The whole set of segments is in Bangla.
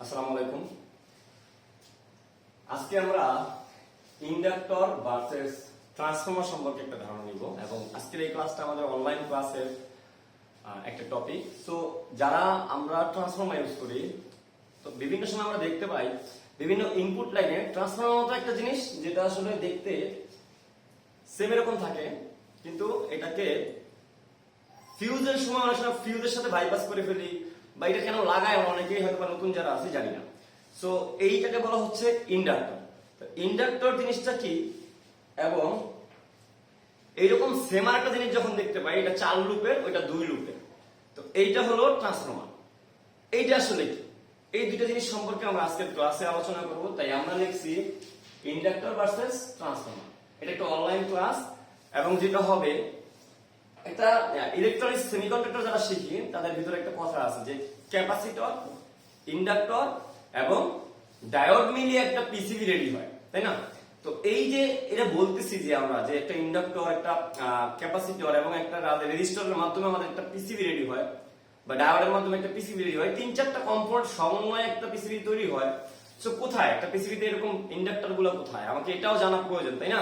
আসসালামু আলাইকুম। আজকে আমরা ইন্ডাক্টর ভার্সেস ট্রান্সফর্মার সম্পর্কে একটা ধারণা নিব এবং আজকের এই ক্লাসটা আমাদের অনলাইন ক্লাসের একটা টপিক সো যারা আমরা ট্রান্সফর্মার ইউজ করি, তো বিভিন্ন সময় আমরা দেখতে পাই বিভিন্ন ইনপুট লাইনে ট্রান্সফর্মার মতো একটা জিনিস যেটা আসলে দেখতে সেম এরকম থাকে, কিন্তু এটাকে ফিউজের সময় অনেক সময় ফিউজের সাথে বাইপাস করে ফেলি বা এটা কেন লাগায় অনেকেই হয়তো বা নতুন যারা আছে জানি না। সো এইটাকে বলা হচ্ছে ইন্ডাক্টর। ইন্ডাক্টর জিনিসটা কি? এবং এইরকম সেম একটা জিনিস যখন দেখতে পাই, এটা চার লুপের, ওইটা দুই লুপের। তো এইটা হলো ট্রান্সফর্মার এইটা আসলে কি? এই দুইটা জিনিস সম্পর্কে আমরা আজকের ক্লাসে আলোচনা করব, তাই আমরা লিখছি ইন্ডাক্টর ভার্সেস ট্রান্সফর্মার এটা একটা অনলাইন ক্লাস এবং যেটা হবে একটা ইলেকট্রনিক সেমিকন্ডাক্টর যারা শিখি, তাদের ভিতরে একটা কথা আছে যে ক্যাপাসিটর ইন্ডাক্টর এবং ডায়োড মিলিয়ে একটা পিসিবি রেডি হয়, তাই না? তো এই যে এটা বলতেছি যে আমরা যে একটা ইন্ডাক্টর একটা ক্যাপাসিটর এবং একটা রেজিস্টরের মাধ্যমে আমাদের একটা পিসিবি রেডি হয় বা ডায়োডের মাধ্যমে একটা পিসিবি রেডি হয়, তিন চারটা কম্পোনেন্ট সমন্বয়ে একটা পিসিবি তৈরি হয়। সো কোথায়? একটা পিসিবিতে এরকম ইন্ডাক্টরগুলো কোথায়? আমাকে এটাও জানা প্রয়োজন, তাই না?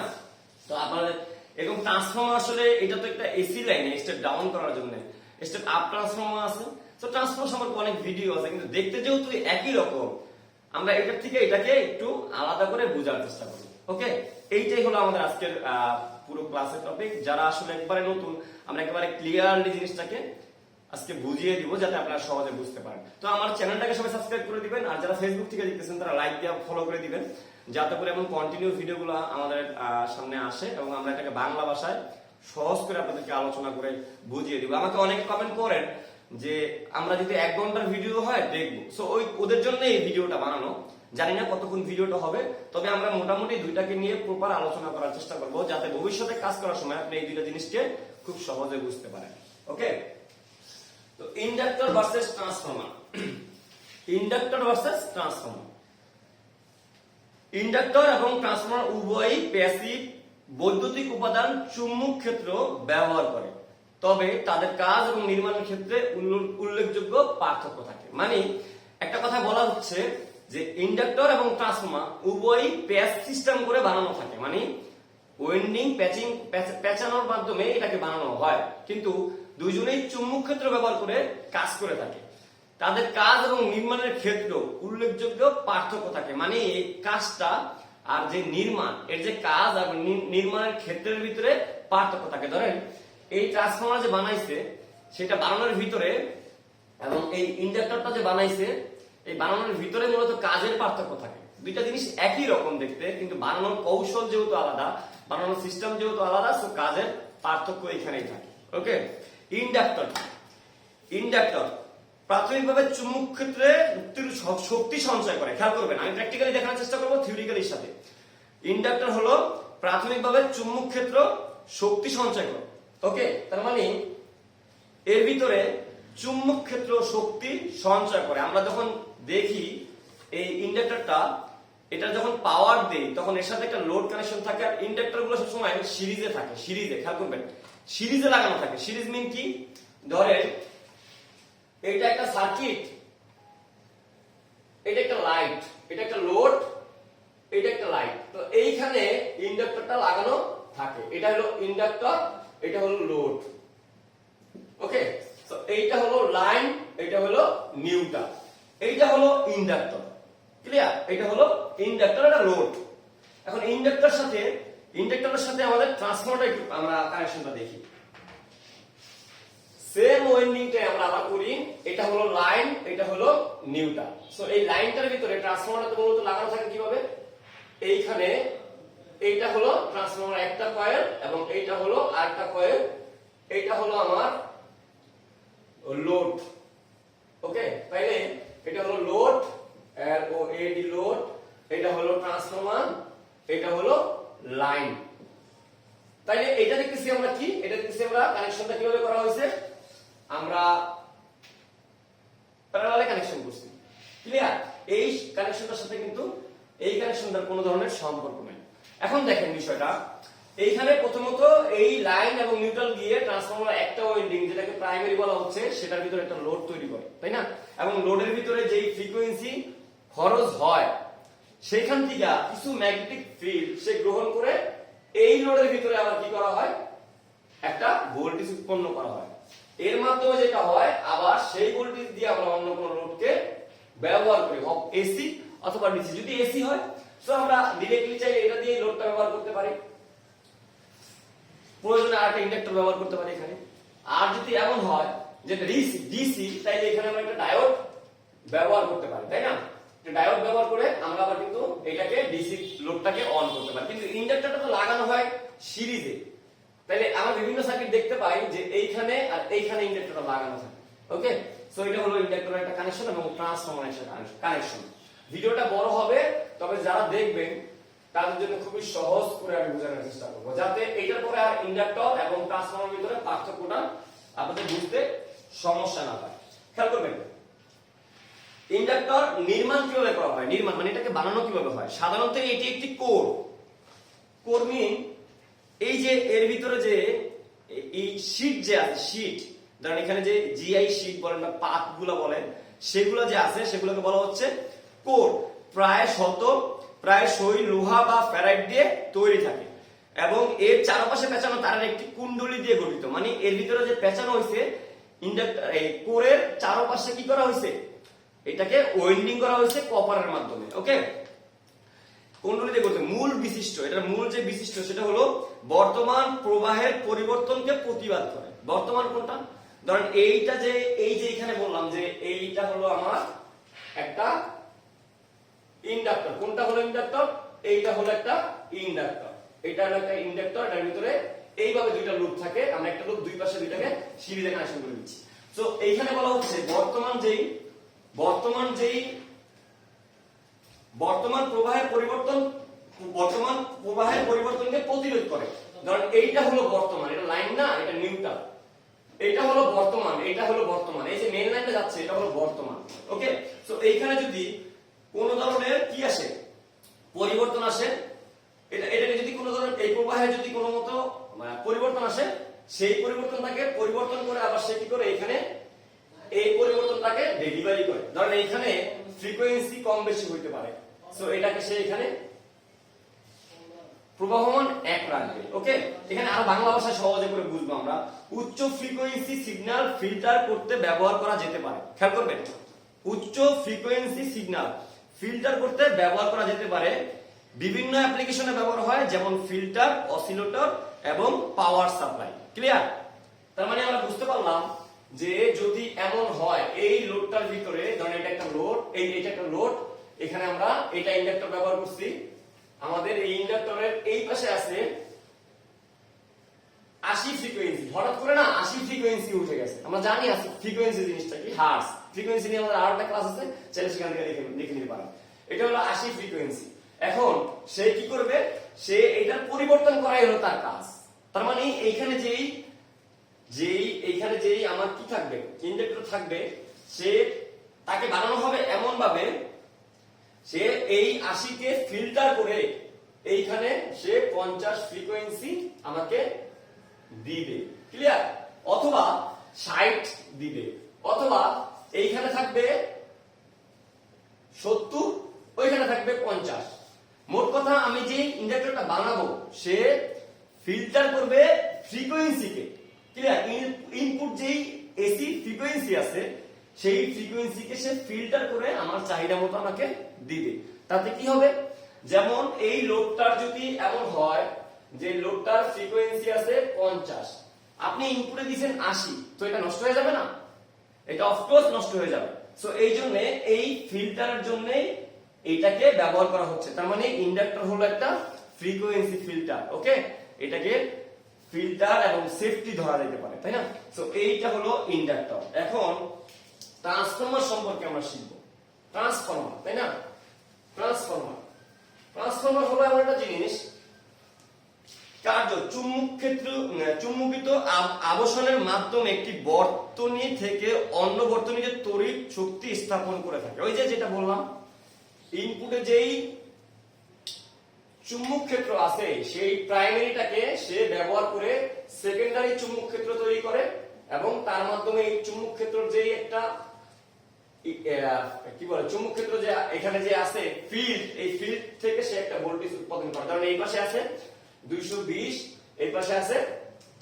তো আপনাদের এরকম ট্রান্সফর্মার আসলে এটা তো একটা এসি লাইন স্টেপ ডাউন করার জন্য। স্টেপ আপ ট্রান্সফর্মার আছে। তো ট্রান্সফর্মার সম্পর্কে অনেক ভিডিও আছে, কিন্তু দেখতে যেহেতু একই রকম, আমরা এটার থেকে এটাকে একটু আলাদা করে বোঝার চেষ্টা করি। ওকে এইটাই হলো আমাদের আজকের পুরো ক্লাসের টপিক যারা আসলে একবারে নতুন, আমরা একেবারে ক্লিয়ারলি জিনিসটাকে আজকে বুঝিয়ে দিব, যাতে আপনারা সহজে বুঝতে পারেন। তো আমার চ্যানেলটাকে সবাই সাবস্ক্রাইব করে দিবেন, আর যারা ফেসবুক থেকে দেখতেছেন, তারা লাইক দিয়ে ফলো করে দিবেন। যাতে করে এমন কন্টিনিউ ভিডিওগুলো আমাদের সামনে আসে এবং আমরা এটাকে বাংলা ভাষায় সহজ করে আপনাদেরকে আলোচনা করে বুঝিয়ে দিব। আমাকে অনেকে কমেন্ট করেন যে, আমরা যদি এক ঘণ্টার ভিডিও হয়, দেখব। সো ওই, ওদের জন্য এই ভিডিওটা বানানো। জানি না কতক্ষণ ভিডিওটা হবে, তবে আমরা মোটামুটি দুইটাকে নিয়ে প্রপার আলোচনা করার চেষ্টা করব, যাতে ভবিষ্যতে কাজ করার সময় আপনি এই দুইটা জিনিসকে খুব সহজে বুঝতে পারেন। ওকে তো, inductor versus transformer inductor versus transformer inductor এবং ট্রান্সফর্মার উভয়ই প্যাসিভ বৈদ্যুতিক উপাদান চুম্বক ক্ষেত্র ব্যবহার করে। তবে তাদের কাজ এবং নির্মাণের ক্ষেত্রে উল্লেখযোগ্য পার্থক্য থাকে। মানে একটা কথা বলা হচ্ছে যে ইন্ডাক্টর এবং ট্রান্সফর্মার উভয়ই প্যাচ সিস্টেম করে বানানো থাকে। মানে ওয়েন্ডিং প্যাচিং প্যাচানোর মাধ্যমে এটাকে বানানো হয়। কিন্তু দুইজনেই চুম্বক ক্ষেত্র ব্যবহার করে কাজ করে থাকে। তাদের কাজ এবং নির্মাণের ক্ষেত্র উল্লেখযোগ্য পার্থক্য থাকে। মানে এই কাজটা আর যে নির্মাণ, এর যে কাজ আর নির্মাণের ক্ষেত্রের ভিতরে পার্থক্য থাকে। ধরেন, এই ট্রান্সফর্মার যে বানাইছে, সেটা বানানোর ভিতরে এবং এই ইন্ডাক্টরটা যে বানাইছে, এই বানানোর ভিতরে মূলত কাজের পার্থক্য থাকে। দুইটা জিনিস একই রকম দেখতে, কিন্তু বানানোর কৌশল যেহেতু আলাদা, বানানোর সিস্টেম যেহেতু আলাদা তো কাজের পার্থক্য এখানেই থাকে। ওকে ইন্ডাক্টর ইন্ডাক্টর প্রাথমিকভাবে চুম্বক ক্ষেত্রে তীর- শ- শক্তি সঞ্চয় করে। খেয়াল করবেন, আমি প্র্যাকটিক্যালি দেখানোর চেষ্টা করব থিওরিক্যালির সাথে। ইন্ডাক্টর হলো প্রাথমিকভাবে চুম্বক ক্ষেত্র শক্তি সঞ্চয় করে। ওকে তার মানে এর ভিতরে চুম্বক ক্ষেত্র শক্তি সঞ্চয় করে। আমরা যখন দেখি এই ইন্ডাক্টরটা এটা যখন পাওয়ার দেই তখন এর সাথে একটা লোড কানেকশন থাকে আর ইন্ডাক্টরগুলো সবসময় সিরিজে থাকে সিরিজে খেয়াল করবেন। সিরিজে লাগানো থাকে। সিরিজ মিন কি? ধরেন এটা একটা সার্কিট এটা একটা লাইট এটা একটা লোড এটা একটা লাইট তো এইখানে ইন্ডাক্টরটা লাগানো থাকে। এটা হলো ইন্ডাক্টর এটা হলো লোড ওকে তো এইটা হলো লাইন এটা হলো নিউট্রাল এইটা হলো ইন্ডাক্টর ক্লিয়ার এটা হলো ইন্ডাক্টর এটা লোড এখন ইন্ডাক্টর সাথে ইন্ডাক্টরের সাথে আমাদের ট্রান্সফর্মারটা একটু, আমরা কানেকশনটা দেখি। সেম ওয়েন্ডিংটাই আমরা আবার করি। এটা হলো লাইন, এটা হলো নিউট্রাল সো এই লাইনটার ভিতরে ট্রান্সফর্মারটা মূলত লাগানো থাকে কীভাবে? এইখানে এইটা হলো ট্রান্সফর্মার একটা কয়েল এবং এইটা হলো আরেকটা কয়েল। এইটা হলো আমার লোড। ওকে তাইলে এটা হলো লোড আর ও এডি লোড, এটা হলো ট্রান্সফরমার এটা হলো লাইন। তাইলে এটা দেখতেছি আমরা কি? এটা দেখতেছি আমরা কানেকশনটা কীভাবে করা হয়েছে? আমরা প্যারালালে কানেকশন করছি। ক্লিয়ার এই কানেকশনটার সাথে কিন্তু এই কানেকশনটার কোনো ধরনের সম্পর্ক নেই। এখন দেখেন বিষয়টা। এইখানে প্রথমত এই লাইন এবং নিউট্রাল দিয়ে ট্রান্সফরমার একটা ওয়েন্ডিং যেটাকে প্রাইমারি বলা হচ্ছে, সেটার ভিতরে একটা লোড তৈরি করে, তাই না? এবং লোডের ভিতরে যেই ফ্রিকোয়েন্সি খরচ হয় সেখান থেকে কিছু ম্যাগনেটিক ফিল্ড সে গ্রহণ করে এই লোডের ভিতরে আবার কি করা হয়? একটা ভোল্টেজ উৎপন্ন করা হয়। এর মাধ্যমে যেটা হয়, আবার সেই ভোল্টেজ দিয়ে আমরা অন্য কোনো লোডকে ব্যবহার করি এসি অথবা ডিসি। যদি এসি হয়, তো আমরা ডিরেক্টলি চাইলে এটা দিয়ে লোডটা ব্যবহার করতে পারি। প্রয়োজনে আর একটা ইন্ডাক্টর ব্যবহার করতে পারি এখানে। আর যদি এমন হয় যে ডিসি ডিসি, তাইলে এখানে আমরা একটা ডায়োড ব্যবহার করতে পারি, তাই না? ডায়োড ব্যবহার করে আমরা আবার কিন্তু এটাকে ডিসি লোডটাকে অন করতে পারি। কিন্তু ইন্ডাক্টরটা তো লাগানো হয় সিরিজে। তাহলে আমরা বিভিন্ন সার্কিট দেখতে পাই যে এইখানে আর এইখানে ইন্ডাক্টরটা লাগানো থাকে ওকে সো এটা হলো ইন্ডাক্টরের একটা কানেকশন এবং ট্রান্সফরমার একটা কানেকশন ভিডিওটা বড় হবে, তবে যারা দেখবেন, তাদের জন্য খুবই সহজ করে আমি বোঝানোর চেষ্টা করব। যাতে এইটার পরে আর ইন্ডাক্টর এবং ট্রান্সফরমার ভিতরে পার্থক্যটা আপনাদের বুঝতে সমস্যা না হয়। খেয়াল করবেন, ইন্ডাক্টর নির্মাণ কীভাবে করা হয়? নির্মাণ মানে এটাকে বানানো কীভাবে হয়? সাধারণত এটি একটি কোর। কোর মিন এই যে এর ভিতরে যে এই শীট যে আছে শীট ধরেন এখানে যে জিআই শীট বলেন বা পাতগুলো বলেন, সেগুলো যে আছে, সেগুলোকে বলা হচ্ছে কোর। প্রায় শত, প্রায় সই, লোহা বা ফেরাইট দিয়ে তৈরি থাকে। এবং এর চারপাশে পেঁচানো তারের একটি কুণ্ডলী দিয়ে গঠিত। মানে এর ভিতরে যে পেঁচানো হয়েছে ইন্ডাক্টর এই কোরের চারপাশে কি করা হয়েছে? এটাকে ওয়েন্ডিং করা হয়েছে কপারের মাধ্যমে ওকে কুণ্ডলীতে করতে মূল বিশিষ্ট, এটার মূল যে বিশিষ্ট, সেটা হলো বর্তমান প্রবাহের পরিবর্তনকে প্রতিবাদ করে। বর্তমান কোনটা? ধরেন এইটা যে, এই যে এখানে বললাম যে এইটা হলো আমার একটা ইন্ডাক্টর। কোনটা হলো ইন্ডাক্টর? এইটা হলো একটা ইন্ডাক্টর। এটা হলো একটা ইন্ডাক্টর, এটার ভিতরে এইভাবে দুইটা লুপ থাকে। আমরা একটা লুপ দুই পাশে দুইটাকে সিরিজে কানেকশন করে দিচ্ছি তো এইখানে বলা হচ্ছে বর্তমান যেই বর্তমান যেই বর্তমান প্রবাহের পরিবর্তন, বর্তমান প্রবাহের পরিবর্তনকে প্রতিরোধ করে। ধরেন এইটা হলো বর্তমান, এটা লাইন না, এটা নিউট্রাল। এটা হলো বর্তমান এটা হলো বর্তমান। এই যে মেন লাইনটা যাচ্ছে, এটা হলো বর্তমান ওকে সো এইখানে যদি কোন ধরনের কি আসে? পরিবর্তন আসে। এটা, এটাকে যদি কোনো ধরনের, এই প্রবাহে যদি কোনো মতো পরিবর্তন আসে, সেই পরিবর্তনটাকে পরিবর্তন করে আবার সে কি করে? এখানে এই পরিবর্তনটাকে ডেলিভারি করে। ধরেন এইখানে ফ্রিকোয়েন্সি কম বেশি হইতে পারে। সো এটাকে সে এখানে প্রবাহমান এক রাখবে ওকে এখানে আরও বাংলা ভাষায় সহজে করে বুঝব আমরা। উচ্চ ফ্রিকোয়েন্সি সিগন্যাল ফিল্টার করতে ব্যবহার করা যেতে পারে। খেয়াল করবেন? উচ্চ ফ্রিকোয়েন্সি সিগন্যাল ফিল্টার করতে ব্যবহার করা যেতে পারে। বিভিন্ন অ্যাপ্লিকেশনে ব্যবহার হয়, যেমন ফিল্টার অসিলেটর এবং পাওয়ার সাপ্লাই ক্লিয়ার তার মানে আমরা বুঝতে পারলাম যে যদি এমন হয়, এই লোডটার ভিতরে, ধরেন এটা একটা লোড, এই এটা একটা লোড, এখানে আমরা এটা ইন্ডাক্টর ব্যবহার করছি। আমাদের এই ইন্ডাক্টরের এই পাশে আছে আশি ফ্রিকোয়েন্সি হঠাৎ করে না, আশি ফ্রিকোয়েন্সি উঠে গেছে। আমরা জানি আছি ফ্রিকোয়েন্সি জিনিসটা কি? হার্স ফ্রিকোয়েন্সি নিয়ে আমাদের আরেকটা ক্লাস আছে, চাইলে সেখান থেকে দেখে নিতে পারেন। এটা হলো আশি ফ্রিকোয়েন্সি এখন, সে কি করবে? সে এটার পরিবর্তন করাই হলো তার কাজ। তার মানে এইখানে যেই যেই, এইখানে যেই আমার কি থাকবে? ইন্ডাক্টর থাকবে। সে তাকে বানানো হবে এমন ভাবে সে এই আশিকে ফিল্টার করে এইখানে সে পঞ্চাশ ফ্রিকোয়েন্সি আমাকে দিবে। ক্লিয়ার অথবা ষাট দিবে। অথবা এইখানে থাকবে সত্তর, ওইখানে থাকবে পঞ্চাশ। মোট কথা আমি যে ইন্ডাক্টরটা বানাবো, সে ফিল্টার করবে ফ্রিকোয়েন্সিকে ক্লিয়ার ইনপুট যেই এসি ফ্রিকোয়েন্সি আছে, সেই ফ্রিকোয়েন্সিকে সে ফিল্টার করে আমার চাহিদা মতো আমাকে দিবে। তাতে কি হবে? যেমন এই লোডটার যদি এমন হয় যে লোডটার ফ্রিকোয়েন্সি আছে পঞ্চাশ, আপনি ইনপুটে দিয়েছেন আশি, তো এটা নষ্ট হয়ে যাবে না? এটা অফকোর্স নষ্ট হয়ে যাবে। সো এই জন্য, এই ফিল্টারের জন্য এটাকে ব্যবহার করা হচ্ছে। তার মানে ইন্ডাক্টর হলো একটা ফ্রিকোয়েন্সি ফিল্টার ওকে এটাকে ফিল্টার এবং সেফটি ধরা যেতে পারে, তাই না? সো এইটা হলো ইন্ডাক্টর। এখন, ট্রান্সফরমার সম্পর্কে আমরা শিখব। ট্রান্সফরমার, তাই না? ট্রান্সফরমার। ট্রান্সফরমার হলো এমন একটা জিনিস, কার্য, চুম্বক ক্ষেত্র চুম্বকিত আব- আবসনের মাধ্যমে একটি বর্তনী থেকে অন্য বর্তনীতে তড়িৎ শক্তি স্থাপন করে থাকে। ওই যে যেটা বললাম ইনপুটে যেই চুম্বক ক্ষেত্র আছে। সেই প্রাইমারিটাকে সে ব্যবহার করে সেকেন্ডারি চুম্বক ক্ষেত্র তৈরি করে এবং তার মাধ্যমে এই চুম্বক ক্ষেত্রের যেই একটা কি বলে চুম্বক ক্ষেত্র যে, এখানে যে আছে ফিল্ড এই ফিল্ড থেকে সে একটা ভোল্টেজ উৎপাদন করে। কারণ এই পাশে আছে 220 এই পাশে আছে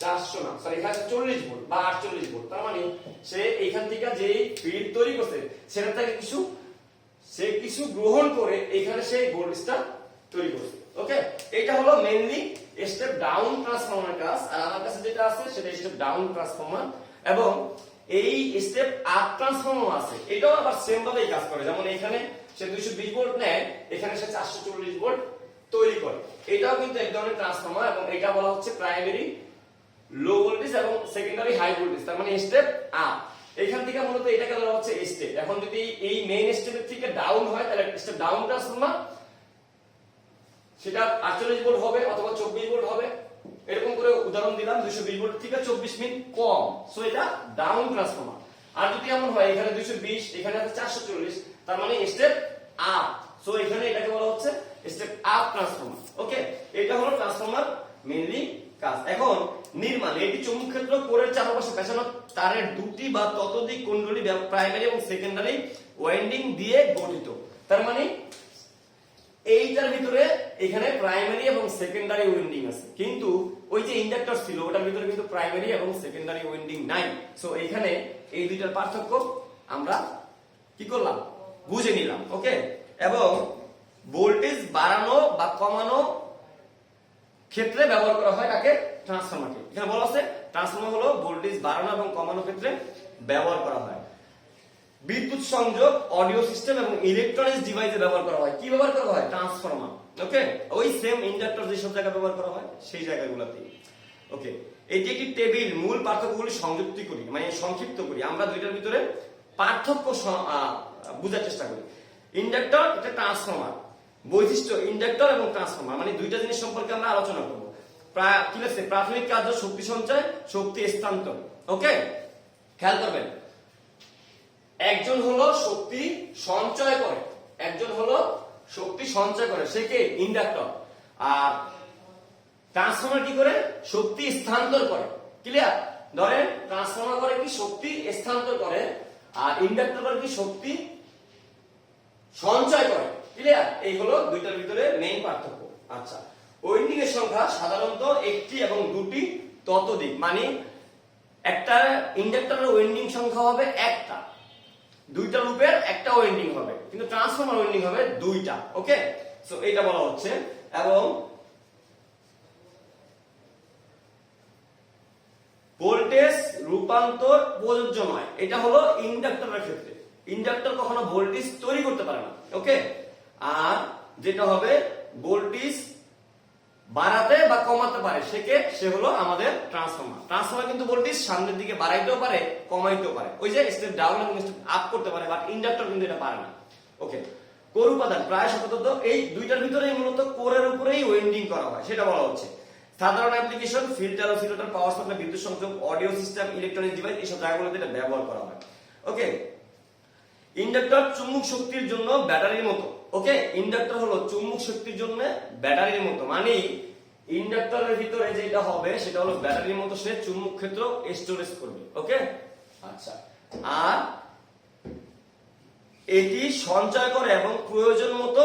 400 না সরি এখানে 40 ভোল্ট বা 48 ভোল্ট। তার মানে সে এইখান থেকে যে ফিল্ড তৈরি করছে সেটা থেকে কিছু, সে কিছু গ্রহণ করে এখানে সেই ভোল্টেজটা তৈরি করছে। ওকে এটা হলো মেইনলি স্টেপ ডাউন ট্রান্সফরমার কাজ আর আমার কাছে যেটা আছে, সেটা স্টেপ ডাউন ট্রান্সফরমার এবং এই স্টেপ আপ ট্রান্সফরমার আছে। এটাও আবার সেম ভাবেই কাজ করে। যেমন এখানে সে 220 ভোল্ট নেয়, এখানে সে 440 ভোল্ট তৈরি করে। এটাও কিন্তু এক ধরনের ট্রান্সফরমার এবং এটা বলা হচ্ছে প্রাইমারি লো ভোল্টেজ এবং সেকেন্ডারি হাই ভোল্টেজ তার মানে স্টেপ আপ এখান থেকে মূলত এটাকে বলা হচ্ছে স্টেপ এখন যদি এই মেইন স্টেপের থেকে ডাউন হয়, তাহলে স্টেপ ডাউন ট্রান্সফরমার সেটা 48 ভোল্ট হবে অথবা 24 ভোল্ট হবে। এরকম করে উদাহরণ দিলাম 220 ভোল্ট থেকে 24 মিনিট কম। সো এটা ডাউন ট্রান্সফর্মার আর যদি এমন হয়, এখানে 220 এখানে আছে 440 তার মানে স্টেপ আপ সো এখানে এটাকে বলা হচ্ছে স্টেপ আপ ট্রান্সফরমার ওকে এটা হলো ট্রান্সফর্মার মেইনলি কাজ। এখন, নির্মাণ, এটি চুম্বক ক্ষেত্র, কোরের চারপাশে পেছানো তারের দুটি বা ততোধিক কুণ্ডলী প্রাইমারি এবং সেকেন্ডারি ওয়াইন্ডিং দিয়ে গঠিত। তার মানে এইটার ভিতরে এখানে প্রাইমারি এবং সেকেন্ডারি উইন্ডিং আছে। কিন্তু ওই যে ইন্ডাক্টর ছিল, ওটার ভিতরে কিন্তু প্রাইমারি এবং সেকেন্ডারি উইন্ডিং নাই। সো এখানে এই দুইটার পার্থক্য আমরা কি করলাম? বুঝে নিলাম ওকে এবং ভোল্টেজ বাড়ানো বা কমানো ক্ষেত্রে ব্যবহার করা হয় কাকে? ট্রান্সফরমারকে এখানে বলা আছে ট্রান্সফর্মার হলো ভোল্টেজ বাড়ানো এবং কমানো ক্ষেত্রে ব্যবহার করা হয়। বিদ্যুৎ সংযোগ অডিও সিস্টেম এবং ইলেকট্রনিক্স ডিভাইসে ব্যবহার করা হয়। কি ব্যবহার করা হয়? ট্রান্সফরমার ওকে ওই সেম ইন্ডাক্টর যেসব জায়গায় ব্যবহার করা হয়, সেই জায়গাগুলোতে ওকে এটি একটি টেবিল, মূল পার্থক্যগুলি সংযুক্ত করি মানে সংক্ষিপ্ত করি। আমরা দুইটার ভিতরে পার্থক্য বোঝার চেষ্টা করি। ইন্ডাক্টর এটা ট্রান্সফরমার বৈশিষ্ট্য ইন্ডাক্টর এবং ট্রান্সফরমার মানে দুইটা জিনিস সম্পর্কে আমরা আলোচনা করব। কি লাগছে প্রাথমিক কার্য, শক্তি সঞ্চয়, শক্তি স্থানান্তর। ওকে খেয়াল করবেন। একজন হলো শক্তি সঞ্চয় করে, একজন হলো শক্তি সঞ্চয় করে, সে কে? ইন্ডাক্টর। আর ট্রান্সফর্মার কি করে? শক্তি স্থানান্তর করে। ক্লিয়ার ধরেন ট্রান্সফর্মার করে কি শক্তি স্থানান্তর করে, আর ইন্ডাক্টর করে কি শক্তি সঞ্চয় করে। ক্লিয়ার এই হলো দুইটার ভিতরে মেইন পার্থক্য। আচ্ছা ওয়েন্ডিং এর সংখ্যা সাধারণত একটি এবং দুটি ততদিক মানে একটা ইন্ডাক্টরের ওয়েন্ডিং সংখ্যা হবে একটা। দুইটা লুপের একটা ওয়েন্ডিং হবে। কিন্তু ট্রান্সফরমার ওয়েন্ডিং হবে দুইটা ওকে সো এটা বলা হচ্ছে। এবং ভোল্টেজ রূপান্তর প্রযোজ্য নয় এটা হলো ইন্ডাক্টরের ক্ষেত্রে। ইন্ডাক্টর কখনো ভোল্টেজ তৈরি করতে পারে না ওকে আর যেটা হবে, ভোল্টেজ বাড়াতে বা কমাতে পারে সেকে সে হলো আমাদের ট্রান্সফর্মার ট্রান্সফর্মার কিন্তু ভোল্টেজ সামনের দিকে বাড়াইতেও পারে, কমাইতেও পারে। ওই যে স্টেপ ডাউন এবং স্টেপ আপ করতে পারে বাট ইন্ডাক্টর কিন্তু এটা পারে না। ওকে কোর উপাদান, প্রায় শতত এই দুইটার ভিতরেই মূলত কোরের উপরেই ওয়েন্ডিং করা হয়, সেটা বলা হচ্ছে। সাধারণ application filter oscillator power supply বিদ্যুৎ সংযোগ অডিও সিস্টেম ইলেকট্রনিক ডিভাইস এইসব জায়গাগুলোতে এটা ব্যবহার করা হয়। ওকে ইন্ডাক্টর চুম্বক শক্তির জন্য ব্যাটারির মতো। ওকে, ইন্ডাক্টর হলো চুম্বক শক্তির জন্য ব্যাটারির মতো। মানে ইন্ডাক্টরের ভিতরে যেটা হবে, সেটা হলো ব্যাটারির মতো সে চুম্বক ক্ষেত্র স্টোরেজ করবে, ওকে? আচ্ছা। আর এটি সঞ্চয় করে এবং প্রয়োজন মতো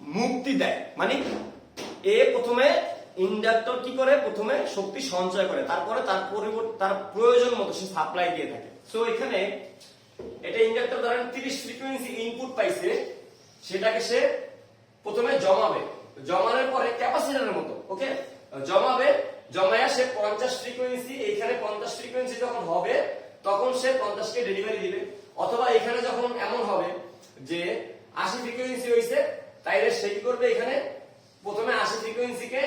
মুক্তি দেয়। মানে এ প্রথমে ইন্ডাক্টর কি করে? প্রথমে শক্তি সঞ্চয় করে, তারপরে তার পরিবর্তে, তার প্রয়োজন মতো সে সাপ্লাই দিয়ে থাকে। সো এখানে এটা ইন্ডাক্টর ধরেন 30 ফ্রিকোয়েন্সি ইনপুট পাইছে। সেটাকে সে প্রথমে জমাবে। জমানোর পরে ক্যাপাসিটরের মতো ওকে জমাবে, জমায়া সে 50 ফ্রিকোয়েন্সি এখানে 50 ফ্রিকোয়েন্সি যখন হবে, তখন সে 50 কে ডেলিভারি দিবে। অথবা এখানে যখন এমন হবে যে 80 ফ্রিকোয়েন্সি হয়েছে তাইলে সে কি করবে এখানে? প্রথমে 80 ফ্রিকোয়েন্সিকে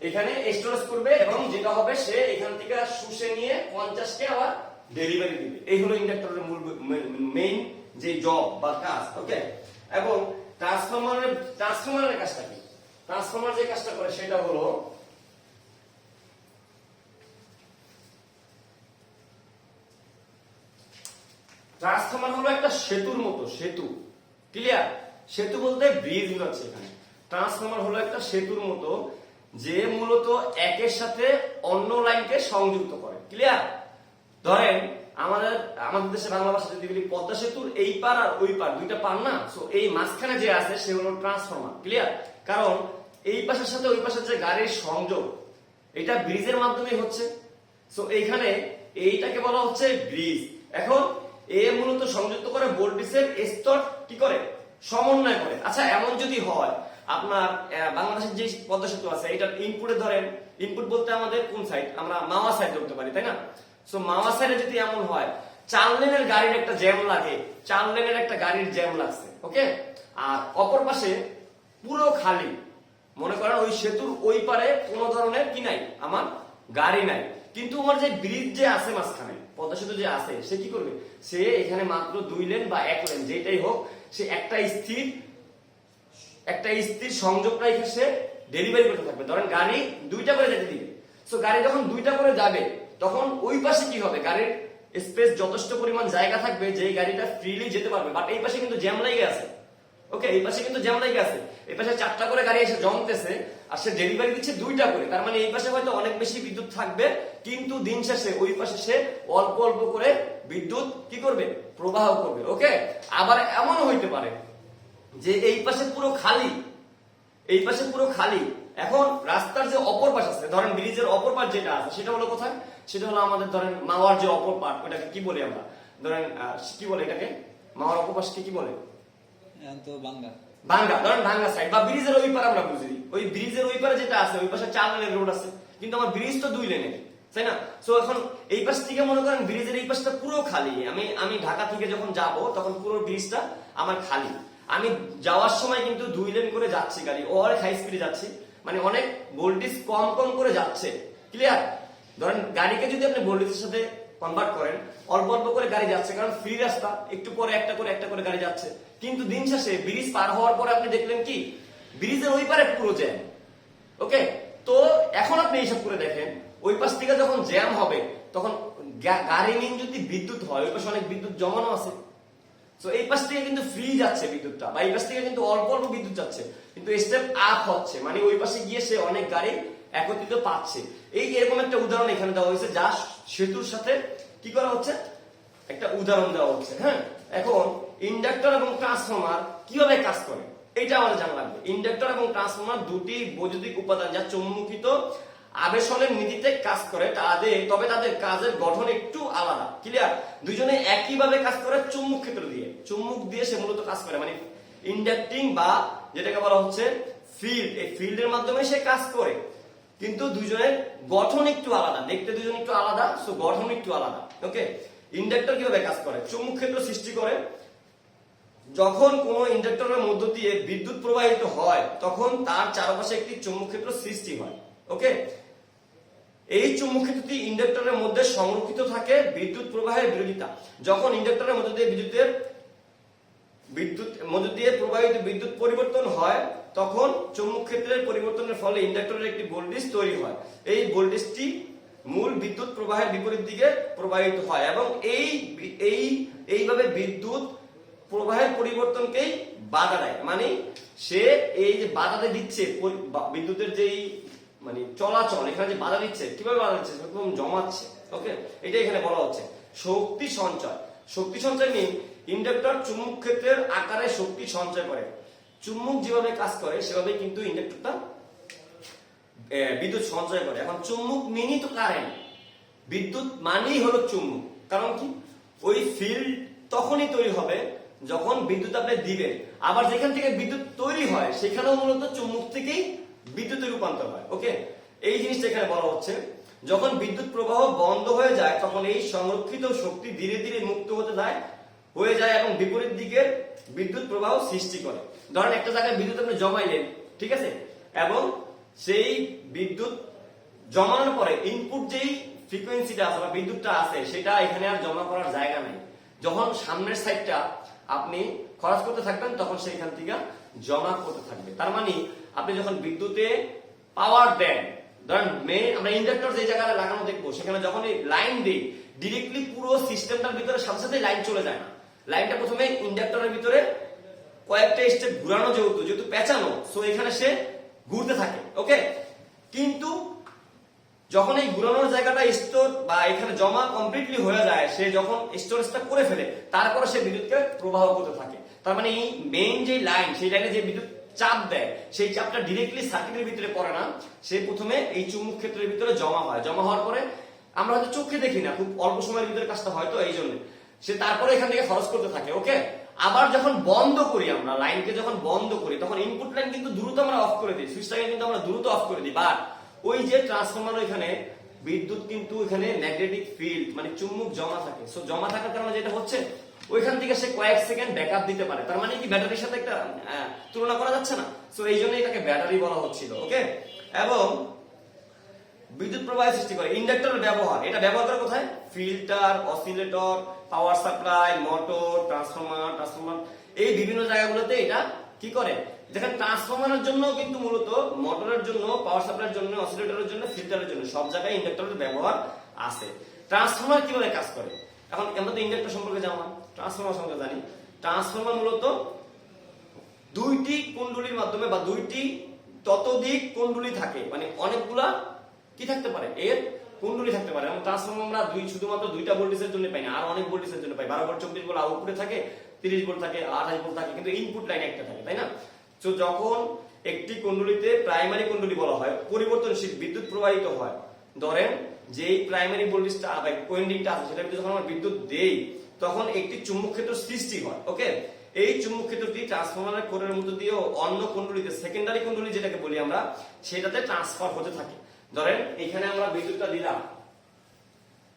এখানে স্টোরেজ করবে এবং যেটা হবে সে এখান থেকে শুষে নিয়ে 50 কে আবার ডেলিভারি দিবে। এই হলো ইন্ডাক্টরের মূল মেইন যে জব বা কাজ ওকে এবং ট্রান্সফরমারের ট্রান্সফরমারের কাজটা কি? ট্রান্সফরমার যে কাজটা করে সেটা হলো ট্রান্সফরমার হলো একটা সেতুর মতো, সেতু। ক্লিয়ার সেতু বলতে ব্রিজ বোঝাচ্ছে এখানে। ট্রান্সফরমার হলো একটা সেতুর মতো যে মূলত একের সাথে অন্য লাইনকে সংযুক্ত করে। ক্লিয়ার ধরেন আমাদের আমাদের দেশে বাংলা ভাষা যদি বলি, পদ্মা সেতুর এই পার আর ওই পার দুইটা পার না? সো এই মাঝখানে যে আছে, সে হলো ট্রান্সফরমার ক্লিয়ার কারণ এই পাশের সাথে ওই পাশের যে গাড়ির সংযোগ, এটা ব্রিজের মাধ্যমে হচ্ছে। সো এইখানে এইটাকে বলা হচ্ছে ব্রিজ। এখন এ মূলত সংযুক্ত করে ভোল্টেজের স্তর কি করে? সমন্বয় করে। আচ্ছা এমন যদি হয়, আপনার বাংলাদেশের যে পদ্মা সেতু আছে, এটার ইনপুটে ধরেন ইনপুট বলতে আমাদের কোন সাইড আমরা মাওয়া সাইড ধরতে পারি, তাই না? সো মাওয়া সাইডে যদি এমন হয়, চার লেনের গাড়ির একটা জ্যাম লাগে, চার লেনের একটা গাড়ির জ্যাম লাগছে ওকে আর অপর পাশে পুরো খালি, মনে করেন ওই সেতুর ওই পারে কোনো ধরনের কি নাই, আমার গাড়ি নাই। কিন্তু আমার যে ব্রিজ যে আছে মাঝখানে, পদ্মা সেতু যে আছে, সে কি করবে? সে এখানে মাত্র দুই লেন বা এক লেন, যেটাই হোক, সে একটা স্থির একটা স্থির সংযোগ রেখে সে ডেলিভারি করতে থাকবে। ধরেন গাড়ি দুইটা করে যেতে দিবে। সো গাড়ি যখন দুইটা করে যাবে তখন ওই পাশে কি হবে? গাড়ির স্পেস যথেষ্ট পরিমাণ জায়গা থাকবে যে গাড়িটা ফ্রিলি যেতে পারবে। বাট এই পাশে কিন্তু জ্যাম লেগে আছে। ওকে এই পাশে কিন্তু জ্যাম লেগে আছে। এই পাশে চারটা করে গাড়ি এসে জমতেছে, আর সে ডেলিভারি দিচ্ছে দুইটা করে। তার মানে এই পাশে হয়তো অনেক বেশি বিদ্যুৎ থাকবে, কিন্তু দিন শেষে ওই পাশে সে অল্প অল্প করে বিদ্যুৎ কি করবে? প্রবাহ করবে। ওকে আবার এমনও হইতে পারে যে এই পাশে পুরো খালি, এই পাশে পুরো খালি। এখন রাস্তার যে অপর পাশ আছে, ধরেন ব্রিজের অপর পাশ যেটা আছে, সেটা হলো কোথায়? সেটা হলো আমাদের ধরেন মাওয়ার যে অপর পার্ট ওটাকে কি বলি আমরা? ধরেন কি বলে এটাকে? মাওয়ার অপর পাশকে কি বলে? তো ভাঙ্গা ধরেন ভাঙ্গা সাইড বা ব্রিজের ওই পারে আমরা বুঝি। ওই ব্রিজের ওই পারে যেটা আছে ওই পাশে চার লেনের রোড আছে কিন্তু আমার ব্রিজ তো দুই লেনের তাই না? সো এখন এই পাশ থেকে মনে করেন ব্রিজের এই পাশটা পুরো খালি। আমি আমি ঢাকা থেকে যখন যাব তখন পুরো ব্রিজটা আমার খালি। আমি যাওয়ার সময় কিন্তু দুই লেন করে যাচ্ছি গাড়ি অনেক হাই স্পিডে যাচ্ছি। মানে অনেক ভোল্টেজ কম কম করে যাচ্ছে। ক্লিয়ার ধরেন গাড়িকে যদি আপনি ভোল্টেজের সাথে কনভার্ট করেন, অল্প অল্প করে গাড়ি যাচ্ছে, কারণ ফ্রি রাস্তা, একটু পরে একটা করে একটা করে গাড়ি যাচ্ছে। কিন্তু দিন শেষে ব্রিজ পার হওয়ার পরে আপনি দেখলেন কি? ব্রিজের ওই পারে পুরো জ্যাম ওকে তো এখন আপনি এইসব করে দেখেন, ওই পাশ থেকে যখন জ্যাম হবে, তখন গাড়ি নিন যদি বিদ্যুৎ হয়, ওই পাশে অনেক বিদ্যুৎ জমানো আছে। তো এই পাশ থেকে কিন্তু ফ্রি যাচ্ছে বিদ্যুৎটা, বা এই পাশ থেকে কিন্তু অল্প অল্প বিদ্যুৎ যাচ্ছে। কিন্তু স্টেপ আপ হচ্ছে মানে ওই পাশে গিয়ে সে অনেক গাড়ি একত্রিত পাচ্ছে। এই এরকম একটা উদাহরণ এখানে দেওয়া হয়েছে, যা সেতুর সাথে কি করা হচ্ছে? একটা উদাহরণ দেওয়া হচ্ছে হ্যাঁ? এখন ইন্ডাক্টর এবং ট্রান্সফর্মার কীভাবে কাজ করে? এটা আমাদের জানা লাগবে। ইন্ডাক্টর এবং ট্রান্সফর্মার দুটি বৈদ্যুতিক উপাদান যা চুম্বকিত আবেশনের নীতিতে কাজ করে তাদের তবে তাদের কাজের গঠন একটু আলাদা। ক্লিয়ার দুজনে একইভাবে কাজ করে চুম্বক ক্ষেত্র দিয়ে। চুম্বক দিয়ে সে মূলত কাজ করে মানে ইন্ডাক্টিং বা যেটাকে বলা হচ্ছে ফিল্ড। এই ফিল্ডের মাধ্যমে সে কাজ করে। কিন্তু দুজনের গঠন একটু আলাদা, দেখতে দুজন একটু আলাদা সো গঠন একটু আলাদা ওকে ইন্ডাক্টর কীভাবে কাজ করে? চুম্বক ক্ষেত্র সৃষ্টি করে। যখন কোন ইন্ডাক্টরের মধ্য দিয়ে বিদ্যুৎ প্রবাহিত হয়, তখন তার চারপাশে একটি চুম্বক ক্ষেত্র সৃষ্টি হয় ওকে এই চুম্বক ক্ষেত্রটি ইন্ডাক্টরের মধ্যে সংরক্ষিত থাকে বিদ্যুৎ প্রবাহের বিরোধিতা। যখন ইন্ডাক্টরের মধ্য দিয়ে বিদ্যুতের বিদ্যুৎ, মধ্য দিয়ে প্রবাহিত বিদ্যুৎ পরিবর্তন হয়, তখন চুম্বক ক্ষেত্রের পরিবর্তনের ফলে ইন্ডাক্টরের একটি ভোল্টেজ তৈরি হয়। এই ভোল্টেজটি মূল বিদ্যুৎ প্রবাহের বিপরীত দিকে প্রবাহিত হয় এবং এই এই, এইভাবে বিদ্যুৎ প্রবাহের পরিবর্তনকেই বাধা দেয়। মানে সে এই যে বাধাতে দিচ্ছে বিদ্যুতের যেই মানে চলাচল, এখানে যে বাধা দিচ্ছে, কীভাবে বাধা দিচ্ছে? জমাচ্ছে। ওকে এটা এখানে বলা হচ্ছে। শক্তি সঞ্চয়। শক্তি সঞ্চয় নিয়ে ইন্ডাক্টর চুম্বক ক্ষেত্রের আকারে শক্তি সঞ্চয় করে। চুম্বক যেভাবে কাজ করে সেভাবে কিন্তু ইন্ডাক্টরটা বিদ্যুৎ সঞ্চয় করে। এখন চুম্বক মিনি তো কারেন্ট বিদ্যুৎ মানেই হলো চুম্বক। কারণ কি? ওই ফিল্ড তখনই তৈরি হবে যখন বিদ্যুৎ আপনি দিবেন। আবার যেখান থেকে বিদ্যুৎ তৈরি হয়, সেখানেও মূলত চুম্বক থেকেই বিদ্যুতের রূপান্তর হয়। ওকে এই জিনিসটা এখানে বলা হচ্ছে, যখন বিদ্যুৎ প্রবাহ বন্ধ হয়ে যায়, তখন এই সংরক্ষিত শক্তি ধীরে ধীরে মুক্ত হতে যায় হয়ে যায় এবং বিপরীত দিকে বিদ্যুৎ প্রবাহ সৃষ্টি করে। ধরেন একটা জায়গায় বিদ্যুৎ আপনি জমাইলেন, ঠিক আছে? এবং সেই বিদ্যুৎ জমানোর পরে ইনপুট যেই ফ্রিকোয়েন্সিটা আছে বা বিদ্যুৎটা আছে, সেটা এখানে আর জমা করার জায়গা নেই। যখন সামনের সাইডটা আপনি খরচ করতে থাকবেন, তখন সেইখান থেকে জমা করতে থাকবে। তার মানে আপনি যখন বিদ্যুতে পাওয়ার দেন, ধরেন মেন আমরা ইন্ডাক্টর যে জায়গায় লাগানো দেখব, সেখানে যখন লাইন দিই ডিরেক্টলি পুরো সিস্টেমটার ভিতরে সাথে সাথে লাইন চলে যায় না। লাইনটা প্রথমে ইন্ডাক্টরের ভিতরে কয়েকটা স্টেপ ঘুরানো যেহেতু যেহেতু পেঁচানো সো এখানে সে ঘুরতে থাকে ওকে কিন্তু যখন এই ঘুরানোর জায়গাটা স্টোর বা এখানে জমা কমপ্লিটলি হয়ে যায়, সে যখন স্টোরেজটা করে ফেলে, তারপরে সে বিদ্যুৎকে প্রবাহ করতে থাকে। তার মানে এই মেইন যে লাইন সেই লাইনে যে বিদ্যুৎ চাপ দেয়, সেই চাপটা ডিরেক্টলি সার্কিটের ভিতরে পড়ে না, সে প্রথমে এই চুম্বক ক্ষেত্রের ভিতরে জমা হয়। জমা হওয়ার পরে আমরা হয়তো চোখে দেখি না, খুব অল্প সময়ের ভিতরে কাজটা হয়তো এই জন্য সে তারপরে এখান থেকে খরচ করতে থাকে ওকে আবার যখন বন্ধ করি আমরা লাইনকে যখন বন্ধ করি, তখন ইনপুট লাইন কিন্তু দ্রুত আমরা অফ করে দিই সুইচটাকে কিন্তু আমরা দ্রুত অফ করে দিই। বাট ওই যে ট্রান্সফরমার এখানে বিদ্যুৎ কিন্তু এখানে ম্যাগনেটিক ফিল্ড মানে চুম্বক জমা থাকে। সো জমা থাকার কারণে যেটা হচ্ছে, ওইখান থেকে সে কয়েক সেকেন্ড ব্যাকআপ দিতে পারে। তার মানে কি ব্যাটারির সাথে একটা তুলনা করা যাচ্ছে না? সো এই জন্য এটাকে ব্যাটারি বলা হচ্ছিল ওকে এবং বিদ্যুৎ প্রবাহ সৃষ্টি করে, ইন্ডাক্টরের ব্যবহার। এটা ব্যবহার করে কোথায়? Filter oscillator power supply motor transformer transformer এই বিভিন্ন জায়গাগুলোতে এটা কি করে? দেখেন ট্রান্সফরমারের জন্য কিন্তু মূলত মোটরের জন্য পাওয়ার সাপ্লাইয়ের জন্য অসিলেটরের জন্য ফিল্টারের জন্য সব জায়গায় ইন্ডাক্টরের ব্যবহার আছে। ট্রান্সফরমার কীভাবে কাজ করে? এখন আমরা তো ইন্ডাক্টর সম্পর্কে জানলাম ট্রান্সফরমার সম্পর্কে জানি। ট্রান্সফরমার মূলত দুইটি কুণ্ডলীর মাধ্যমে বা দুইটি ততোধিক কুণ্ডলী থাকে মানে অনেকগুলা কি থাকতে পারে? এর কুণ্ডলী থাকতে পারে। এবং ট্রান্সফর্মার আমরা দুই শুধুমাত্র দুইটা ভোল্টেজের জন্য পাই না, আর অনেক ভোল্টেজের জন্য পাই। বারো ভোল্ট চব্বিশ ভোল্ট আউটপুটে থাকে, তিরিশ ভোল্ট থাকে, আঠাশ ভোল্ট থাকে, কিন্তু ইনপুট লাইন একটা থাকে, তাই না? তো যখন একটি কুণ্ডলীতে প্রাইমারি কুণ্ডলী বলা হয়, পরিবর্তনশীল বিদ্যুৎ প্রবাহিত হয়, ধরেন যেই প্রাইমারি ভোল্টেজটা বা পয়েন্টিংটা আছে সেটা যখন আমরা বিদ্যুৎ দেই, তখন একটি চুম্বক ক্ষেত্র সৃষ্টি হয় ওকে এই চুম্বক ক্ষেত্রটি ট্রান্সফরমারের কোরের মধ্যে দিয়ে অন্য কুণ্ডলীতে সেকেন্ডারি কুণ্ডলী যেটাকে বলি আমরা, সেটাতে ট্রান্সফার হতে থাকে। ধরেন, এখানে আমরা বিদ্যুৎটা দিলাম।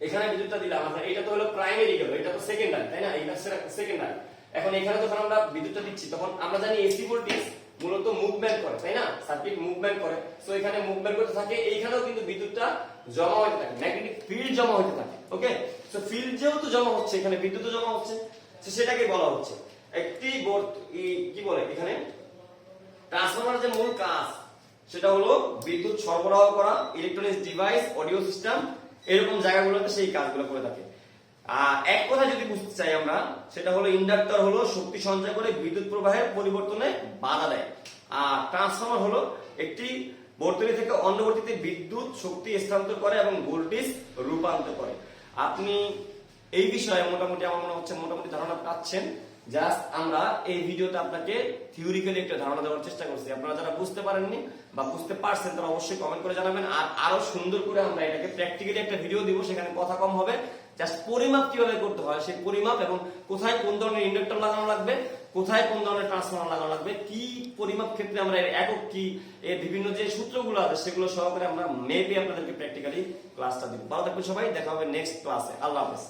এখানে বিদ্যুৎটা দিলাম আমরা এটা তো হলো প্রাইমারি গেল এটা তো সেকেন্ডারি তাই না? এটা সেকেন্ডারি এখন এখানে যখন আমরা বিদ্যুৎটা দিচ্ছি, তখন আমরা জানি এসি ভোল্টেজ মূলত মুভমেন্ট করে, তাই না? সার্কিট মুভমেন্ট করে। সো এখানে মুভমেন্ট করতে থাকে, এইখানেও কিন্তু বিদ্যুৎটা জমা হতে থাকে ম্যাগনেটিক ফিল্ড জমা হতে থাকে ওকে সো ফিল্ড যেহেতু জমা হচ্ছে, এখানে বিদ্যুৎ জমা হচ্ছে সেটাকে বলা হচ্ছে। একটি বোর্ড কি বলে এখানে? ট্রান্সফরমার যে মূল কাজ সেটা হলো বিদ্যুৎ সরবরাহ করা ইলেকট্রনিক্স ডিভাইস অডিও সিস্টেম এরকম জায়গাগুলোতে সেই কাজগুলো করে থাকে। এক কথা যদি বুঝতে চাই আমরা, সেটা হলো ইন্ডাক্টর হলো শক্তি সঞ্চয় করে বিদ্যুৎ প্রবাহের পরিবর্তনে বাধা দেয়। আর ট্রান্সফর্মার হলো একটি বর্তনী থেকে অন্য বর্তিতে বিদ্যুৎ শক্তি স্থানান্তর করে এবং ভোল্টেজ রূপান্তর করে। আপনি এই বিষয়ে মোটামুটি আমার মনে হচ্ছে মোটামুটি ধারণা পাচ্ছেন। জাস্ট আমরা এই ভিডিওতে আপনাকে থিওরিক্যালি একটা ধারণা দেওয়ার চেষ্টা করছি। আপনারা যারা বুঝতে পারেননি বা বুঝতে পারছেন, তারা অবশ্যই কমেন্ট করে জানাবেন। আর আরও সুন্দর করে আমরা এটাকে প্র্যাকটিক্যালি একটা ভিডিও দিব, সেখানে কথা কম হবে। জাস্ট পরিমাপ কীভাবে করতে হয়, সেই পরিমাপ এবং কোথায় কোন ধরনের ইন্ডাক্টর লাগানো লাগবে, কোথায় কোন ধরনের ট্রান্সফর্মার লাগানো লাগবে, কি পরিমাপ ক্ষেত্রে আমরা এর একক কি, এর বিভিন্ন যে সূত্রগুলো আছে, সেগুলো সহকারে আমরা মেপে আপনাদেরকে প্র্যাকটিক্যালি ক্লাসটা দিব। ভালো থাকবেন সবাই, দেখা হবে নেক্সট ক্লাসে আল্লাহ হাফেজ।